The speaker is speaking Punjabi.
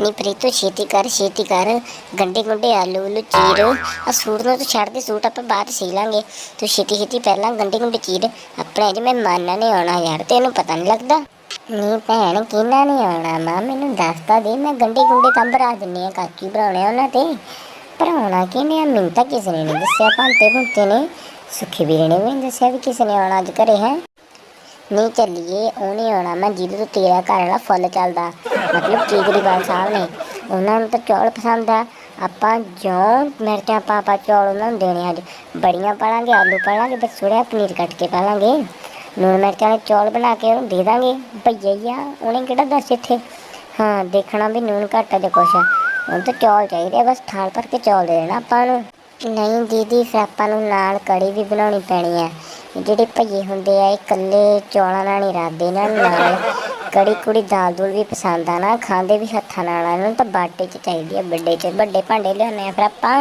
ਨੀ ਪ੍ਰੀਤੋ ਛੇਤੀ ਕਰ ਛੇਤੀ ਕਰ। ਗੰਡੇ ਗੁੰਡੇ ਆਲੂ ਉਲੂ ਚੀਰ। ਆ ਸੂਟ ਨੂੰ ਤੂੰ ਛੱਡ ਦੇ ਸੂਟ ਆਪਾਂ ਬਾਅਦ ਸੀ ਲਾਂਗੇ। ਤੂੰ ਛੇਤੀ ਛੇਤੀ ਪਹਿਲਾਂ ਗੰਡੇ ਗੁੰਡੇ ਚੀਰ। ਆਪਣੇ ਅਜ ਮੈਂ ਮਾਨਣਾ ਨਹੀਂ ਆਉਣਾ ਯਾਰ ਤੈਨੂੰ ਪਤਾ ਨਹੀਂ ਲੱਗਦਾ। ਨੀ ਭੈਣ ਕਿੰਨਾ ਨਹੀਂ ਆਉਣਾ? ਮਾਂ ਮੈਨੂੰ ਦੱਸਤਾ ਦੇ ਮੈਂ ਗੰਡੇ ਗੁੰਡੇ ਤਾਂ ਬਰਾ ਦਿੰਨੀ ਆ ਕਾਕੀ ਆ ਉਹਨਾਂ ਤੇ। ਭਰਾਉਣਾ ਕਿਨੇ ਆ? ਮੈਨੂੰ ਤਾਂ ਕਿਸੇ ਨੇ ਨਹੀਂ ਦੱਸਿਆ ਭਾਂਤੇ ਭੁੰਤੇ ਨੇ। ਸੁਖੀ ਵੀਰੇ ਨੇ ਵੀ ਨਹੀਂ ਦੱਸਿਆ ਵੀ ਕਿਸੇ ਨੇ ਆਉਣਾ ਅੱਜ ਘਰੇ ਹੈ? ਨਹੀਂ ਚੱਲੀਏ ਉਹ ਨਹੀਂ ਆਉਣਾ ਮੈਂ ਜਿਹਦੇ ਤੋਂ ਤੇਰਾ ਘਰ ਵਾਲਾ ਫੁੱਲ ਚੱਲਦਾ। ਮਤਲਬ ਕੇਜਰੀਵਾਲ ਸਾਹਿਬ ਨੇ। ਉਹਨਾਂ ਨੂੰ ਤਾਂ ਚੌਲ ਪਸੰਦ ਆ। ਆਪਾਂ ਜੋ ਮਿਰਚਾਂ ਪਾ ਪਾ ਚੌਲ ਉਹਨਾਂ ਨੂੰ ਦੇਣੇ ਅੱਜ। ਬੜੀਆਂ ਪਾਲਾਂਗੇ ਆਲੂ ਪਾਲਾਂਗੇ ਬਸ ਥੋੜ੍ਹਾ ਪਨੀਰ ਕੱਟ ਕੇ ਪਾਲਾਂਗੇ। ਲੂਣ ਮਿਰਚਾਂ ਦੇ ਚੌਲ ਬਣਾ ਕੇ ਉਹਨੂੰ ਦੇ ਦਾਂਗੇ। ਭਈਆ ਆ ਉਹਨੇ ਕਿਹੜਾ ਦੱਸ ਇੱਥੇ? ਹਾਂ ਦੇਖਣਾ ਵੀ ਨੂਨ ਘੱਟ ਆ ਜਾਂ ਕੁਛ ਆ। ਹੁਣ ਤਾਂ ਚੌਲ ਚਾਹੀਦੇ ਆ, ਬਸ ਥਾਲ ਭਰ ਕੇ ਚੌਲ ਦੇ ਦੇਣਾ ਆਪਾਂ ਨੂੰ। ਨਹੀਂ ਦੀਦੀ ਫਿਰ ਆਪਾਂ ਨੂੰ ਨਾਲ ਕੜੀ ਵੀ ਬਣਾਉਣੀ ਪੈਣੀ ਹੈ ਜਿਹੜੇ ਭਈਏ ਹੁੰਦੇ ਆ, ਇਹ ਇਕੱਲੇ ਚੌਲਾਂ ਨਾਲ ਨਹੀਂ ਰਾਦੇ ਇਹਨਾਂ ਨੂੰ ਨਾਲ ਕੜੀ ਕੁੜੀ ਦਾਲ ਦੂਲ ਵੀ ਪਸੰਦ ਆ ਨਾ, ਖਾਂਦੇ ਵੀ ਹੱਥਾਂ ਨਾਲ ਆ, ਇਹਨਾਂ ਨੂੰ ਤਾਂ ਬਾਟੇ 'ਚ ਚਾਹੀਦੀ ਆ, ਵੱਡੇ 'ਚ। ਵੱਡੇ ਭਾਂਡੇ ਲਿਆਉਂਦੇ ਆ, ਫਿਰ ਆਪਾਂ